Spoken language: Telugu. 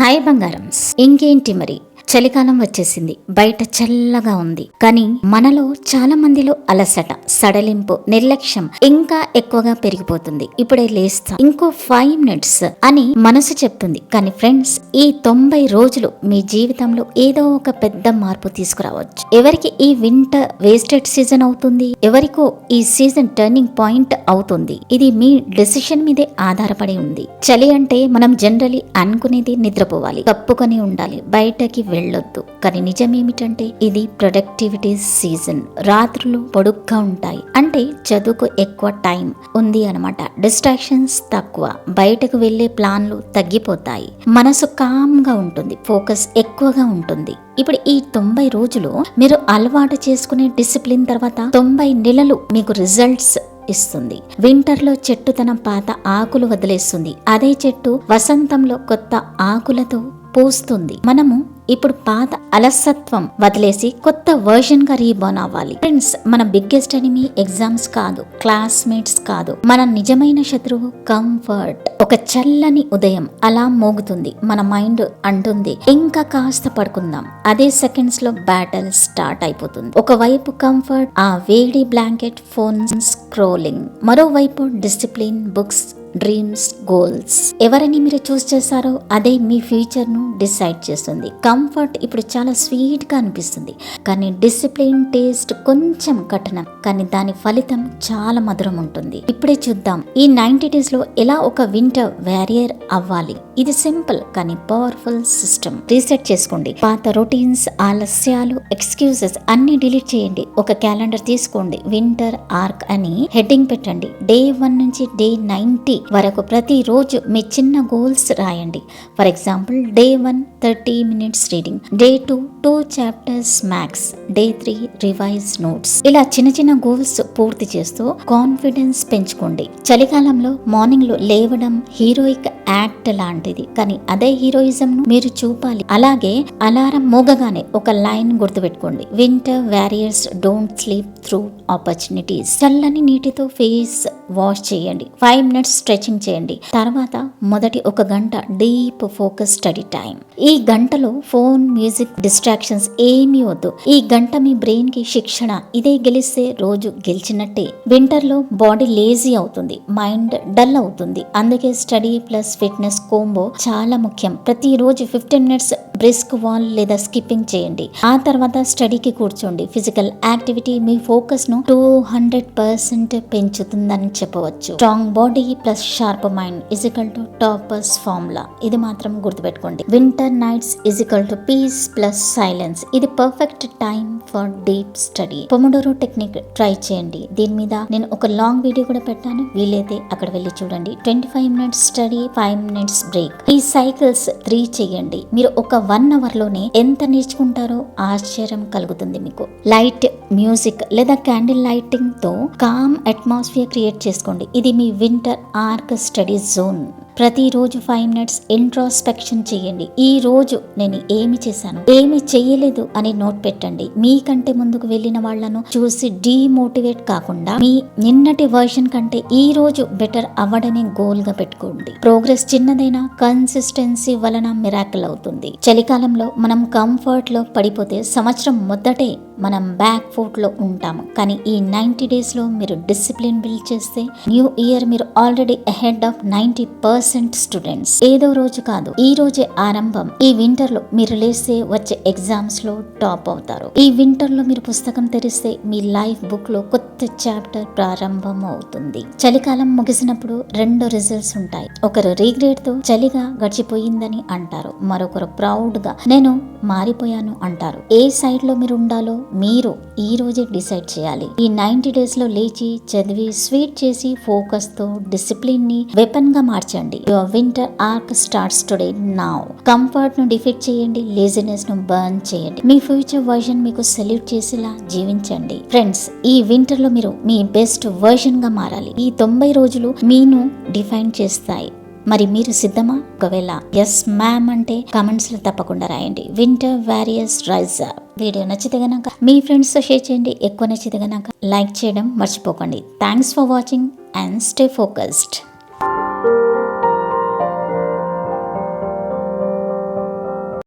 హాయ్ బంగారమ్స్ ఇంకేంటి మరి చలికాలం వచ్చేసింది. బయట చల్లగా ఉంది. కానీ మనలో చాలా మందిలో అలసట సడలింపు నిర్లక్ష్యం ఇంకా ఎక్కువగా పెరిగిపోతుంది. ఇప్పుడే లేస్తా ఇంకో ఫైవ్ మినిట్స్ అని మనసు చెప్తుంది. కానీ ఫ్రెండ్స్ ఈ తొంభై రోజులు మీ జీవితంలో ఏదో ఒక పెద్ద మార్పు తీసుకురావచ్చు. ఎవరికి ఈ వింటర్ వేస్టెడ్ సీజన్ అవుతుంది? ఎవరికో ఈ సీజన్ టర్నింగ్ పాయింట్ అవుతుంది? ఇది మీ డెసిషన్ మీదే ఆధారపడి ఉంది. చలి అంటే మనం జనరలీ అనుకునేది నిద్రపోవాలి. కప్పుకొని ఉండాలి. బయటకి వెళ్ళొద్దు. కానీ నిజమేమిటంటే ఇది ప్రొడక్టివిటీ సీజన్ రాత్రులు పొడుగ్గా ఉంటాయి. అంటే చదువుకు ఎక్కువ టైం ఉంది అనమాట డిస్ట్రాక్షన్స్ తక్కువ. బయటకు వెళ్ళే ప్లాన్లు తగ్గిపోతాయి. మనసు కామ్గా ఉంటుంది. ఫోకస్ ఎక్కువగా ఉంటుంది. ఇప్పుడు ఈ తొంభై రోజులు మీరు అలవాటు చేసుకునే డిసిప్లిన్ తర్వాత తొంభై నెలలు మీకు రిజల్ట్స్ ఇస్తుంది. వింటర్లో చెట్టు తన పాత ఆకులు వదిలేస్తుంది. అదే చెట్టు వసంతంలో కొత్త ఆకులతో పూస్తుంది. మనము ఇప్పుడు పాత అలసత్వం వదిలేసి కొత్త వర్షన్గా రీబోర్న్ అవ్వాలి. ఫ్రెండ్స్ మన బిగ్గెస్ట్ ఎనిమి ఎగ్జామ్స్ కాదు క్లాస్మేట్స్ కాదు మన నిజమైన శత్రువు కంఫర్ట్ ఒక చల్లని ఉదయం అలా మోగుతుంది మన మైండ్ అంటుంది ఇంకా కాస్త పడుకుందాం. అదే సెకండ్స్లో బ్యాటల్ స్టార్ట్ అయిపోతుంది. ఒకవైపు కంఫర్ట్ ఆ వేడి బ్లాంకెట్ ఫోన్ స్క్రోలింగ్ మరోవైపు డిసిప్లిన్ బుక్స్ డ్రీమ్స్ గోల్స్ ఎవరిని మీరు చూస్ చేశారో అదే మీ ఫ్యూచర్ను డిసైడ్ చేస్తుంది. కంఫర్ట్ ఇప్పుడు చాలా స్వీట్గా అనిపిస్తుంది. కానీ డిసిప్లిన్ టేస్ట్ కొంచెం కఠినం. కానీ దాని ఫలితం చాలా మధురం ఉంటుంది. ఇప్పుడే చూద్దాం. ఈ నైన్టీ డేస్లో ఎలా ఒక వింటర్ వ్యారియర్ అవ్వాలి? ఇది సింపుల్ కానీ పవర్ఫుల్ సిస్టమ్ రీసెట్ చేసుకోండి. పాత రొటీన్స్ ఆలస్యాలు ఎక్స్క్యూజెస్ అన్ని డిలీట్ చేయండి. ఒక క్యాలెండర్ తీసుకోండి. వింటర్ ఆర్క్ అని హెడ్డింగ్ పెట్టండి. డే వన్ నుంచి డే నైన్టీ వరకు ప్రతిరోజు మీ చిన్న గోల్స్ రాయండి. For example day one thirty minutes reading day two two chapters max day three revise notes ఇలా చిన్న చిన్న గోల్స్ పూర్తి చేస్తూ కాన్ఫిడెన్స్ పెంచుకోండి. చలికాలంలో మార్నింగ్లో లేవడం హీరోయిక్ యాక్ట్ లాంటిది. కానీ అదే హీరోయిజంను మీరు చూపాలి. అలాగే అలారం మోగగానే ఒక లైన్ గుర్తుపెట్టుకోండి. Winter warriors don't sleep through opportunities చల్లని నీటితో ఫేస్ వాష్ చేయండి. ఫైవ్ మినిట్స్ స్ట్రెచింగ్ చేయండి. తర్వాత మొదటి ఒక గంట డీప్ ఫోకస్ స్టడీ టైం ఈ ఈ గంటలో ఫోన్ మ్యూజిక్ డిస్ట్రాక్షన్స్ ఏమీ వద్దు. ఈ గంట మీ బ్రెయిన్కి శిక్షణ. ఇదే గెలిస్తే రోజు గెలిచినట్టే. వింటర్లో బాడీ లేజీ అవుతుంది. మైండ్ డల్ అవుతుంది. అందుకే స్టడీ ప్లస్ ఫిట్నెస్ కోంబో చాలా ముఖ్యం. ప్రతిరోజు ఫిఫ్టీన్ మినిట్స్ బ్రిస్క్ వాల్ లేదా స్కిప్పింగ్ చేయండి. ఆ తర్వాత స్టడీకి కూర్చోండి. ఫిజికల్ యాక్టివిటీ మీ ఫోకస్ను టూ హండ్రెడ్ పర్సెంట్ పెంచుతుందని చెప్పవచ్చు. Strong body plus sharp mind is equal to toppers formula. ఇది మాత్రం గుర్తుపెట్టుకోండి. Winter nights equal to peace plus silence ఇది perfect time for deep study pomodoro technique try చేయండి. దీని మీద నేను ఒక లాంగ్ వీడియో కూడా పెట్టాను. వీలైతే అక్కడ వెళ్ళి చూడండి. Twenty five minutes study five minutes break ఈ సైకిల్స్ త్రీ చేయండి. మీరు ఒక వన్ అవర్లోనే ఎంత నేర్చుకుంటారో ఆశ్చర్యం కలుగుతుంది మీకు. లైట్ మ్యూజిక్ లేదా క్యాండిల్ లైటింగ్తో కామ్ అట్మాస్ఫియర్ క్రియేట్ చేసుకోండి. ఇది మీ వింటర్ ఆర్క్ స్టడీ జోన్ ప్రతిరోజు ఫైవ్ మినిట్స్ ఇంట్రాస్పెక్షన్ చేయండి. ఈ రోజు నేను ఏమి చేశాను? ఏమి చేయలేదు అని నోట్ పెట్టండి. మీకంటే ముందుకు వెళ్ళిన వాళ్ళను చూసి డీమోటివేట్ కాకుండా మీ నిన్నటి వర్షన్ కంటే ఈ రోజు బెటర్ అవ్వడమే గోల్గా పెట్టుకోండి. ప్రోగ్రెస్ చిన్నదైనా కన్సిస్టెన్సీ వలన మిరాకిల్ అవుతుంది. చలికాలంలో మనం కంఫర్ట్లో పడిపోతే సంవత్సరం మొదటే మనం బ్యాక్ ఫుట్లో ఉంటాము. కానీ ఈ నైన్టీ డేస్లో మీరు డిసిప్లిన్ బిల్డ్ చేస్తే న్యూ ఇయర్ మీరు already ahead of ninety percent percent students. ఏదో రోజు కాదు ఈ రోజే ఆరంభం. ఈ వింటర్లో మీరు లేస్తే వచ్చే ఎగ్జామ్స్లో టాప్ అవుతారు. ఈ వింటర్లో మీరు పుస్తకం తెరిస్తే మీ లైఫ్ బుక్లో కొత్త చాప్టర్ ప్రారంభం అవుతుంది చలికాలం ముగిసినప్పుడు రెండు రిజల్ట్స్ ఉంటాయి. ఒకరు రీగ్రేట్తో చలిగా గడిచిపోయిందని అంటారు. మరొకరు ప్రౌడ్గా నేను మారిపోయాను అంటారు. ఏ సైడ్లో మీరు ఉండాలో మీరు ఈ రోజే డిసైడ్ చేయాలి. ఈ నైన్టీ డేస్లో లేచి చదివి స్వీట్ చేసి ఫోకస్తో డిసిప్లిన్ని వెపన్గా మార్చండి. Your winter arc starts today now కంఫర్ట్ను defeat చేయండి లేజినెస్ను బర్న్ చేయండి. మీ ఫ్యూచర్ వర్షన్ మీకు సెల్యూట్ చేసేలా జీవించండి. ఫ్రెండ్స్ ఈ వింటర్లో మీరు మీ బెస్ట్ వర్షన్గా మారాలి. ఈ తొంభై రోజులు మీను డిఫైన్ చేస్తాయి. మరి మీరు సిద్ధమా? ఒకవేళ ఎస్ మ్యామ్ అంటే కామెంట్స్లో తప్పకుండా రాయండి. వింటర్ వారియర్స్ రైజ్ వీడియో నచ్చితే గనక మీ ఫ్రెండ్స్తో షేర్ చేయండి. ఎక్కువ నచ్చితే గనక లైక్ చేయడం మర్చిపోకండి. Thanks for watching and stay focused